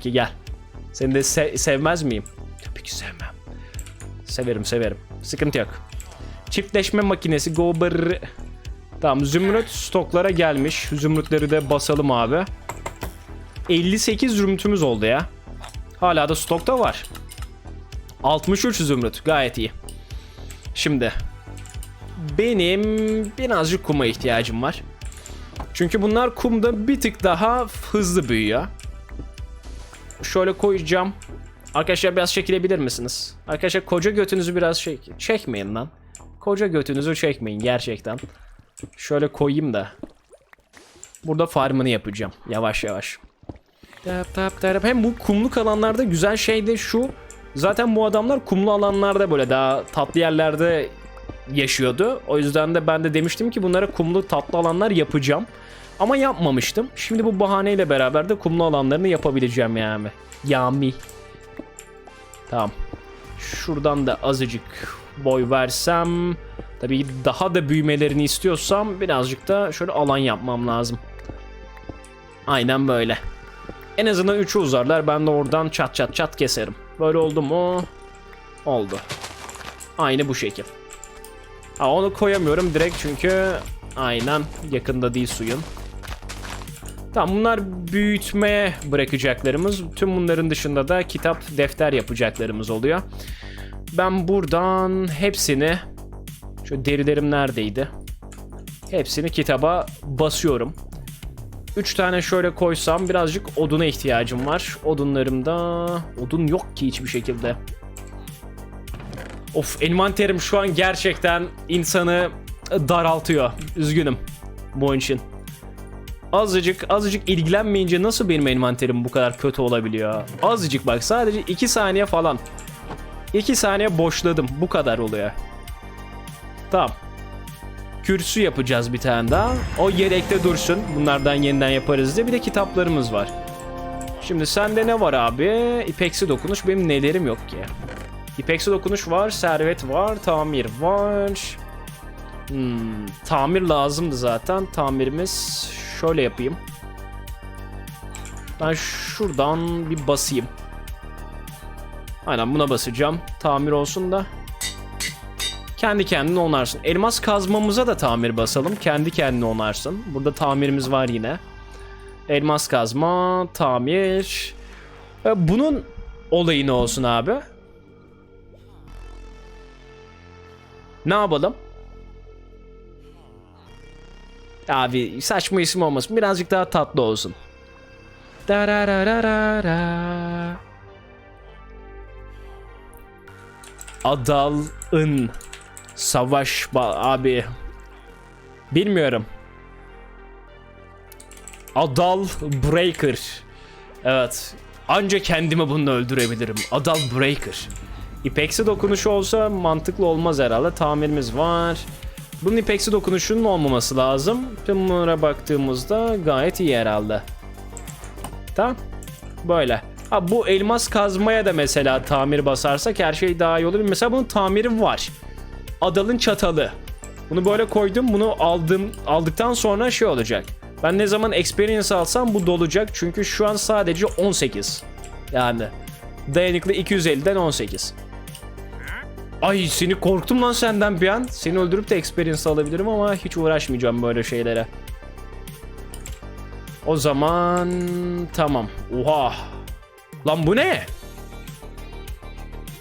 ki gel. Seni de se- sevmez miyim? Tabii ki sevmem. Severim severim. Sıkıntı yok. Çiftleşme makinesi gober. Tamam zümrüt stoklara gelmiş. Zümrütleri de basalım abi. 58 zümrütümüz oldu ya. Hala da stokta var. 63 zümrüt gayet iyi. Şimdi benim birazcık kuma ihtiyacım var. Çünkü bunlar kumda bir tık daha hızlı büyüyor. Şöyle koyacağım. Arkadaşlar biraz çekilebilir misiniz? Arkadaşlar koca götünüzü biraz çek çekmeyin lan. Koca götünüzü çekmeyin gerçekten. Şöyle koyayım da. Burada farmını yapacağım yavaş yavaş. Tap tap tap. Hem bu kumluk alanlarda güzel şey de şu. Zaten bu adamlar kumlu alanlarda böyle daha tatlı yerlerde yaşıyordu. O yüzden de ben de demiştim ki bunlara kumlu tatlı alanlar yapacağım. Ama yapmamıştım. Şimdi bu bahaneyle beraber de kumlu alanlarını yapabileceğim yani. Yami. Tamam. Şuradan da azıcık boy versem. Tabii daha da büyümelerini istiyorsam birazcık da şöyle alan yapmam lazım. Aynen böyle. En azından 3'ü uzarlar. Ben de oradan çat çat çat keserim. Böyle oldu mu? Oldu. Aynı bu şekil. Ha, onu koyamıyorum direkt çünkü aynen yakında değil suyun. Tamam bunlar büyütmeye bırakacaklarımız. Tüm bunların dışında da kitap, defter yapacaklarımız oluyor. Ben buradan hepsini şu derilerim neredeydi? Hepsini kitaba basıyorum. 3 tane şöyle koysam birazcık oduna ihtiyacım var. Odunlarımda odun yok ki hiçbir şekilde. Of envanterim şu an gerçekten insanı daraltıyor. Üzgünüm bu için. Azıcık azıcık ilgilenmeyince nasıl benim envanterim bu kadar kötü olabiliyor? Azıcık bak sadece 2 saniye falan. 2 saniye boşladım. Bu kadar oluyor. Tamam. Kürsü yapacağız bir tane daha. O yedekte dursun. Bunlardan yeniden yaparız diye. Bir de kitaplarımız var. Şimdi sende ne var abi? İpeksi dokunuş. Benim nelerim yok ki. İpeksi dokunuş var. Servet var. Tamir var. Hmm, tamir lazımdı zaten. Tamirimiz şöyle yapayım. Ben şuradan bir basayım. Aynen buna basacağım. Tamir olsun da. Kendi kendine onarsın. Elmas kazmamıza da tamir basalım. Kendi kendine onarsın. Burada tamirimiz var yine. Elmas kazma, tamir. E, Bunun olayı ne olsun abi? Ne yapalım? Abi saçma isim olmasın. Birazcık daha tatlı olsun. Darararara. Adal'ın savaş abi bilmiyorum. Adal Breaker. Evet. Anca kendimi bununla öldürebilirim. Adal Breaker. İpeksi dokunuşu olsa mantıklı olmaz herhalde. Tamirimiz var. Bunun ipeksi dokunuşunun olmaması lazım. Bunlara baktığımızda gayet iyi herhalde. Tamam. Böyle. Ha bu elmas kazmaya da mesela tamir basarsak her şey daha iyi olur. Mesela bunun tamiri var. Adalın çatalı. Bunu böyle koydum. Bunu aldım aldıktan sonra şey olacak. Ben ne zaman experience alsam bu dolacak. Çünkü şu an sadece 18. Yani dayanıklı 250'den 18. Ay seni korktum lan senden bir an. Seni öldürüp de experience alabilirim ama hiç uğraşmayacağım böyle şeylere. O zaman tamam. Oha. Lan bu ne?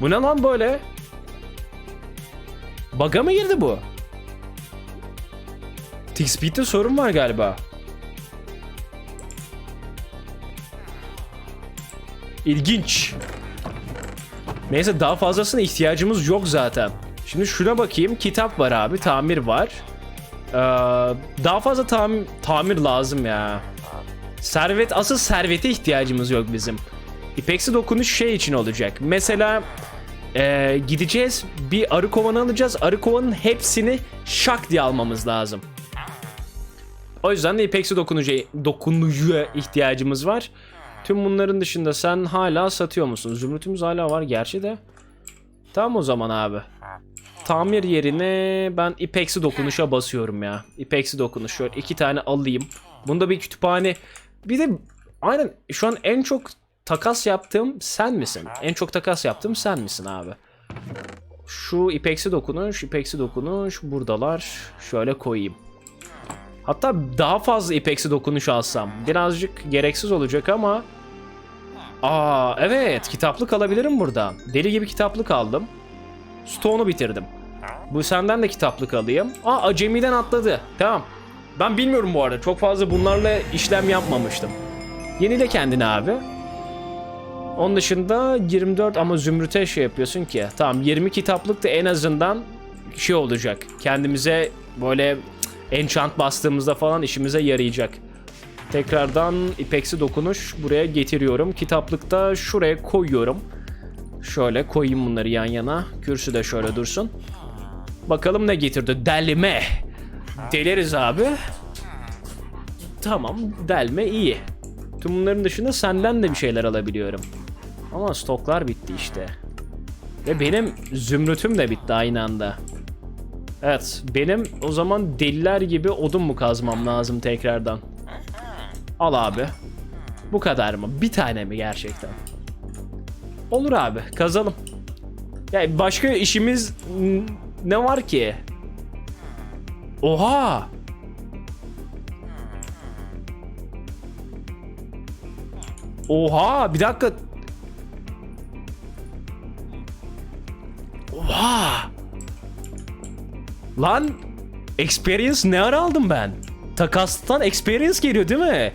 Bu ne lan böyle? Bug'a mı girdi bu? T-Speed'de sorun var galiba. İlginç. Neyse daha fazlasına ihtiyacımız yok zaten. Şimdi şuna bakayım. Kitap var abi. Tamir var. Ee, daha fazla tam tamir lazım ya. Servet asıl servete ihtiyacımız yok bizim. İpeksi dokunuş şey için olacak. Mesela ee, gideceğiz bir arı kovanı alacağız. Arı kovanın hepsini şak diye almamız lazım. O yüzden de ipeksi dokunucuya, dokunucuya ihtiyacımız var. Tüm bunların dışında sen hala satıyor musun? Zümrütümüz hala var gerçi de. Tamam o zaman abi. Tamir yerine ben ipeksi dokunuşa basıyorum ya. İpeksi dokunuş şöyle iki tane alayım. Bunda bir kütüphane. Bir de aynen şu an en çok takas yaptığım sen misin? En çok takas yaptığım sen misin abi? Şu ipeksi dokunuş, ipeksi dokunuş buradalar. Şöyle koyayım. Hatta daha fazla ipeksi dokunuş alsam. Birazcık gereksiz olacak ama... Aa evet kitaplık alabilirim burada. Deli gibi kitaplık aldım. Stone'u bitirdim. Bu senden de kitaplık alayım. Aa acemiden atladı. Tamam. Ben bilmiyorum bu arada. Çok fazla bunlarla işlem yapmamıştım. Yenile kendini abi. Onun dışında 24 ama zümrüte şey yapıyorsun ki. Tamam 20 kitaplık da en azından şey olacak. Kendimize böyle enchant bastığımızda falan işimize yarayacak. Tekrardan ipeksi dokunuş buraya getiriyorum. Kitaplıkta şuraya koyuyorum. Şöyle koyayım bunları yan yana. Kürsü de şöyle dursun. Bakalım ne getirdi? Delme. Deleriz abi. Tamam delme iyi. Tüm bunların dışında senden de bir şeyler alabiliyorum. Ama stoklar bitti işte. Ve benim zümrütüm de bitti aynı anda. Evet benim o zaman deliler gibi odun mu kazmam lazım tekrardan? Al abi. Bu kadar mı? Bir tane mi gerçekten? Olur abi kazalım. Ya başka işimiz ne var ki? Oha! Oha bir dakika. Oha! Lan experience ne ara aldım ben? Takastan experience geliyor değil mi?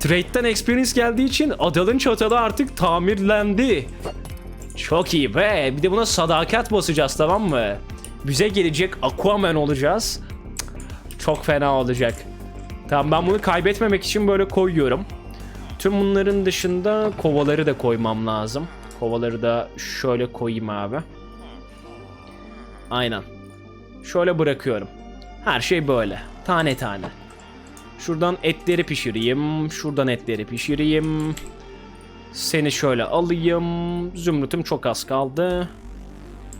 Trade'den experience geldiği için adalın çatalı artık tamirlendi. Çok iyi be. Bir de buna sadakat basacağız tamam mı? Bize gelecek Aquaman olacağız. Çok fena olacak. Tamam ben bunu kaybetmemek için böyle koyuyorum. Tüm bunların dışında kovaları da koymam lazım. Kovaları da şöyle koyayım abi. Aynen. Şöyle bırakıyorum. Her şey böyle. Tane tane. Şuradan etleri pişireyim. Şuradan etleri pişireyim. Seni şöyle alayım. Zümrütüm çok az kaldı.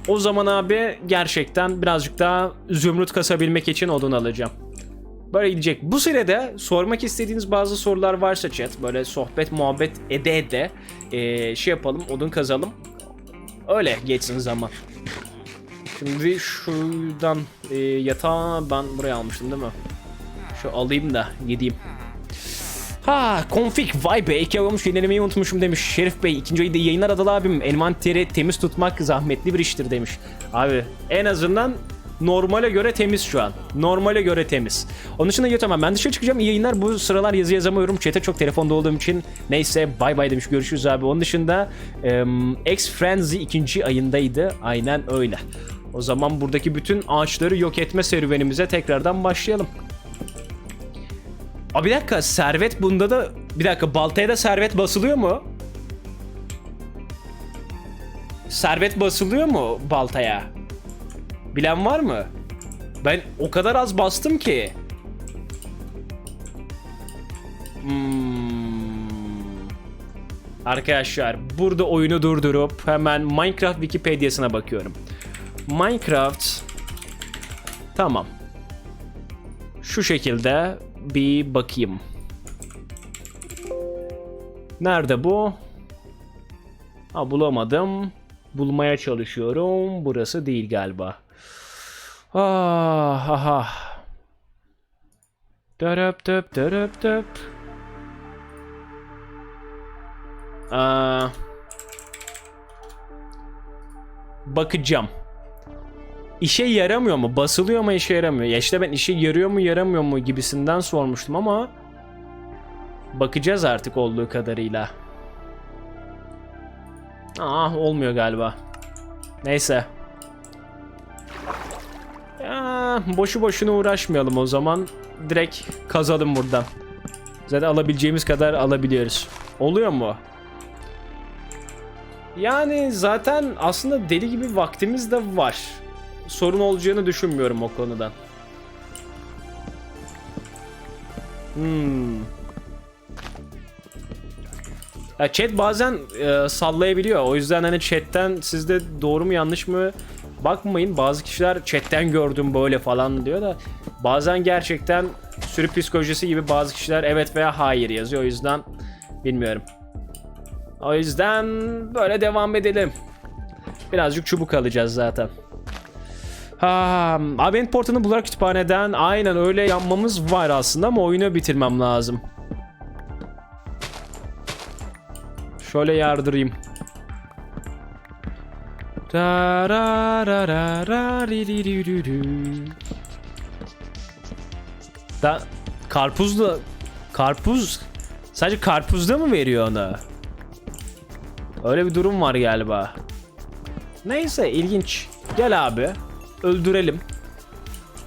O zaman abi gerçekten birazcık daha zümrüt kasabilmek için odun alacağım. Böyle gidecek. Bu sırada sormak istediğiniz bazı sorular varsa chat böyle sohbet muhabbet ede ede eee, şey yapalım odun kazalım. Öyle geçsin zaman. Şimdi şuradan eee, yatağı ben buraya almıştım değil mi? Şu alayım da gideyim. Ha config vay be iki olmuş yenilemeyi unutmuşum demiş. Şerif Bey ikinci ayda yayınlar adalı abim. Envanteri temiz tutmak zahmetli bir iştir demiş. Abi en azından normale göre temiz şu an. Normale göre temiz. Onun dışında ya tamam ben dışarı çıkacağım iyi yayınlar. Bu sıralar yazı yazamıyorum chat'e çok telefonda olduğum için. Neyse bay bay demiş görüşürüz abi. Onun dışında em, X Frenzy ikinci ayındaydı. Aynen öyle O zaman buradaki bütün ağaçları yok etme serüvenimize tekrardan başlayalım Aa, bir dakika servet bunda da bir dakika baltaya da servet basılıyor mu? Servet basılıyor mu baltaya? Bilen var mı? Ben o kadar az bastım ki. Hmm. Arkadaşlar burada oyunu durdurup hemen Minecraft Wikipedia'sına bakıyorum. Minecraft Tamam. Şu şekilde bir bakayım. Nerede bu? Ha bulamadım. Bulmaya çalışıyorum. Burası değil galiba. Ah ah ah. Döröp döp döröp döp. Aa, bakacağım. İşe yaramıyor mu? Basılıyor mu işe yaramıyor? Ya işte ben işe yarıyor mu yaramıyor mu gibisinden sormuştum ama bakacağız artık olduğu kadarıyla. Ah olmuyor galiba. Neyse. Ya, boşu boşuna uğraşmayalım o zaman. Direkt kazalım buradan. Zaten alabileceğimiz kadar alabiliyoruz. Oluyor mu? Yani zaten aslında deli gibi vaktimiz de var. Sorun olacağını düşünmüyorum o konudan. Hmm. Ya chat bazen e, sallayabiliyor. O yüzden hani chatten sizde doğru mu yanlış mı bakmayın. Bazı kişiler chatten gördüm böyle falan diyor da bazen gerçekten sürü psikolojisi gibi bazı kişiler evet veya hayır yazıyor. O yüzden bilmiyorum. O yüzden böyle devam edelim. Birazcık çubuk alacağız zaten. Ha, Advent portunu bularak kütüphaneden aynen öyle yapmamız var aslında ama oyunu bitirmem lazım. Şöyle yardırayım. Da ra ra ra ra ri ri ri ri ri. Da karpuzla karpuz sadece karpuzda mı veriyor onu? Öyle bir durum var galiba. Neyse ilginç. Gel abi. Öldürelim.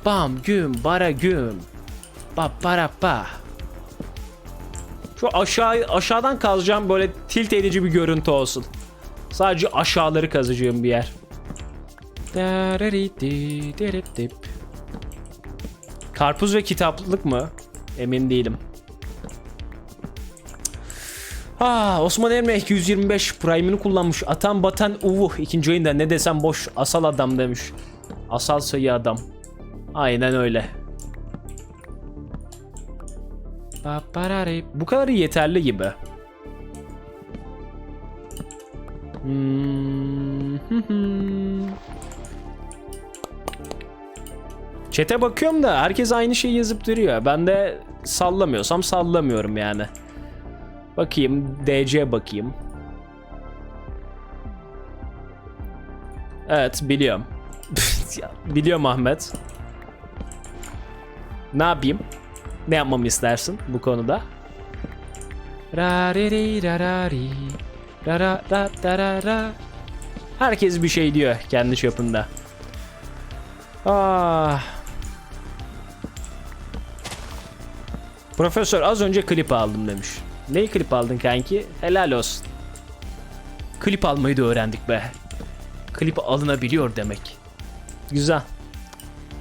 Bam güm bara güm. Ba para ba. Şu aşağı aşağıdan kazacağım böyle tilt edici bir görüntü olsun. Sadece aşağıları kazacağım bir yer. Karpuz ve kitaplık mı? Emin değilim. Ah, Osman Emre 225 Prime'ını kullanmış. Atan batan uvuh. ikinci oyunda ne desem boş. Asal adam demiş. Asal sayı adam. Aynen öyle. Bu kadar yeterli gibi. Hmm. Çete bakıyorum da herkes aynı şeyi yazıp duruyor. Ben de sallamıyorsam sallamıyorum yani. Bakayım DC bakayım. Evet biliyorum. Biliyorum Ahmet. Ne yapayım? Ne yapmamı istersin bu konuda? Herkes bir şey diyor kendi çapında. Ah. Profesör az önce klip aldım demiş. Neyi klip aldın kanki? Helal olsun. Klip almayı da öğrendik be. Klip alınabiliyor demek. Güzel.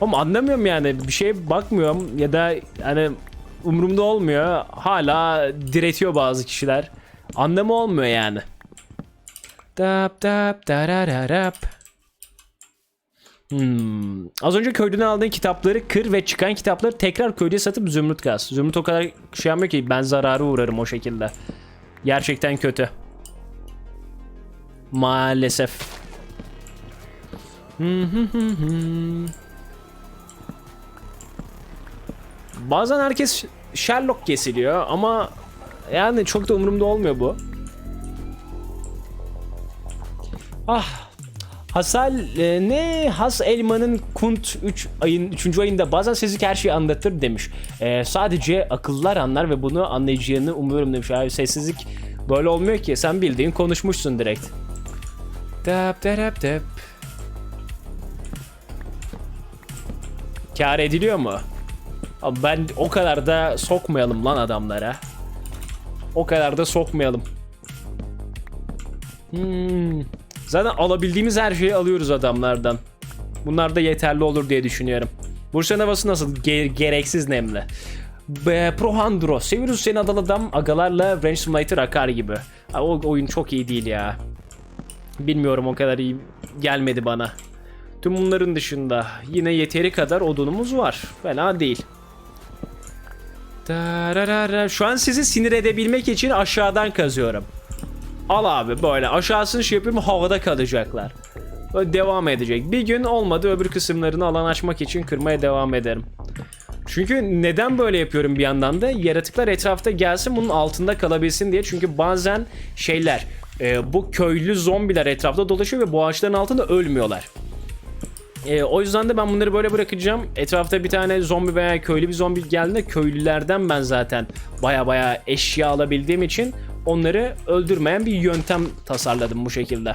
Ama anlamıyorum yani bir şeye bakmıyorum ya da hani umurumda olmuyor. Hala diretiyor bazı kişiler. Anlamı olmuyor yani. Dap dap darararap. Hmm. Az önce köyden aldığın kitapları kır ve çıkan kitapları tekrar köyde satıp zümrüt kaz. Zümrüt o kadar şey yapmıyor ki ben zararı uğrarım o şekilde. Gerçekten kötü. Maalesef. Bazen herkes Sherlock kesiliyor ama yani çok da umurumda olmuyor bu. Ah Hasal e, ne Has Elman'ın Kunt 3 ayın 3. ayında bazen seslik her şeyi anlatır demiş. E, sadece akıllar anlar ve bunu anlayacağını umuyorum demiş. Abi sessizlik böyle olmuyor ki. Sen bildiğin konuşmuşsun direkt. Dap dap dap. Kar ediliyor mu? Abi ben o kadar da sokmayalım lan adamlara. O kadar da sokmayalım. Hmm. Zaten alabildiğimiz her şeyi alıyoruz adamlardan. Bunlar da yeterli olur diye düşünüyorum. Bursa havası nasıl? Ge- gereksiz nemli. Be, Prohandro. Seviyoruz seni adal adam agalarla Range Simulator akar gibi. O oyun çok iyi değil ya. Bilmiyorum o kadar iyi gelmedi bana. Tüm bunların dışında yine yeteri kadar odunumuz var. Fena değil. Şu an sizi sinir edebilmek için aşağıdan kazıyorum. Al abi böyle aşağısını şey yapayım havada kalacaklar. Böyle devam edecek. Bir gün olmadı öbür kısımlarını alan açmak için kırmaya devam ederim. Çünkü neden böyle yapıyorum bir yandan da yaratıklar etrafta gelsin bunun altında kalabilsin diye. Çünkü bazen şeyler e, bu köylü zombiler etrafta dolaşıyor ve bu ağaçların altında ölmüyorlar. E, o yüzden de ben bunları böyle bırakacağım. Etrafta bir tane zombi veya köylü bir zombi geldiğinde köylülerden ben zaten baya baya eşya alabildiğim için onları öldürmeyen bir yöntem tasarladım bu şekilde.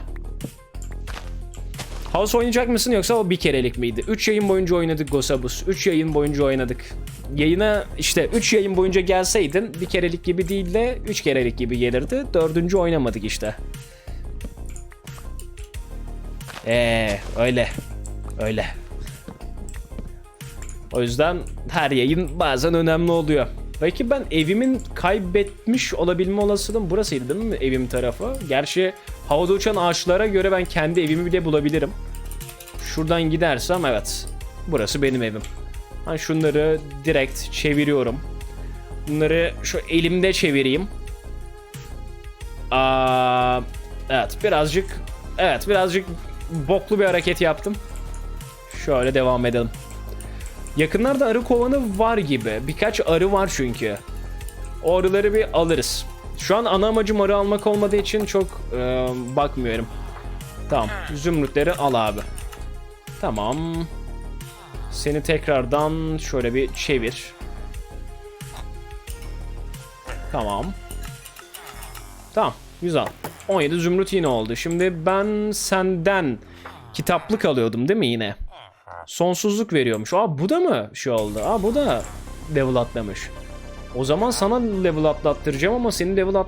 House oynayacak mısın yoksa o bir kerelik miydi? 3 yayın boyunca oynadık Gosabus. 3 yayın boyunca oynadık. Yayına işte 3 yayın boyunca gelseydin bir kerelik gibi değil de 3 kerelik gibi gelirdi. Dördüncü oynamadık işte. Eee öyle. Öyle. O yüzden her yayın bazen önemli oluyor. Belki ben evimin kaybetmiş olabilme olasılığım burasıydı değil mi evim tarafı? Gerçi havada uçan ağaçlara göre ben kendi evimi bile bulabilirim. Şuradan gidersem evet. Burası benim evim. Ben şunları direkt çeviriyorum. Bunları şu elimde çevireyim. Aa, evet birazcık evet birazcık boklu bir hareket yaptım. Şöyle devam edelim. Yakınlarda arı kovanı var gibi. Birkaç arı var çünkü. O arıları bir alırız. Şu an ana amacım arı almak olmadığı için çok e, bakmıyorum. Tamam. Zümrütleri al abi. Tamam. Seni tekrardan şöyle bir çevir. Tamam. Tamam. Güzel. 17 zümrüt yine oldu. Şimdi ben senden kitaplık alıyordum değil mi yine? Sonsuzluk veriyormuş. Aa bu da mı şey oldu? Aa bu da level atlamış. O zaman sana level atlattıracağım ama senin level at